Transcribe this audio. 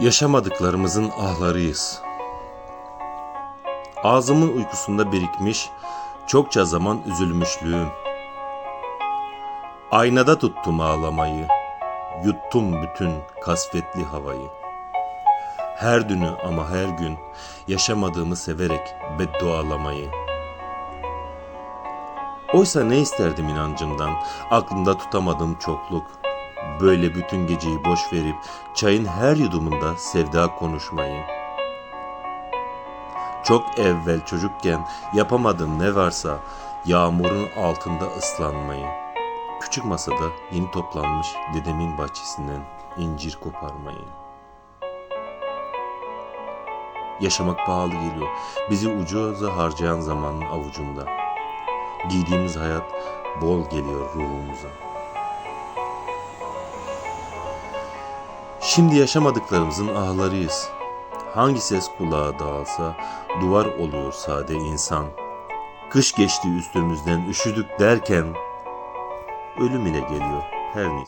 Yaşamadıklarımızın ahlarıyız. Ağzımın uykusunda birikmiş çokça zaman üzülmüşlüğüm. Aynada tuttum ağlamayı, yuttum bütün kasvetli havayı. Her dünü ama her gün yaşamadığımı severek beddualamayı. Oysa ne isterdim inancımdan, aklımda tutamadığım çokluk. Böyle bütün geceyi boş verip çayın her yudumunda sevda konuşmayı. Çok evvel çocukken yapamadığım ne varsa yağmurun altında ıslanmayı. Küçük masada yeni toplanmış dedemin bahçesinden incir koparmayı. Yaşamak pahalı geliyor. Bizi ucuza harcayan zamanın avucunda. Giydiğimiz hayat bol geliyor ruhumuza. Şimdi yaşamadıklarımızın ahlarıyız. Hangi ses kulağa dağılsa duvar oluyor sade insan. Kış geçti üstümüzden üşüdük derken ölüm ile geliyor her neyse.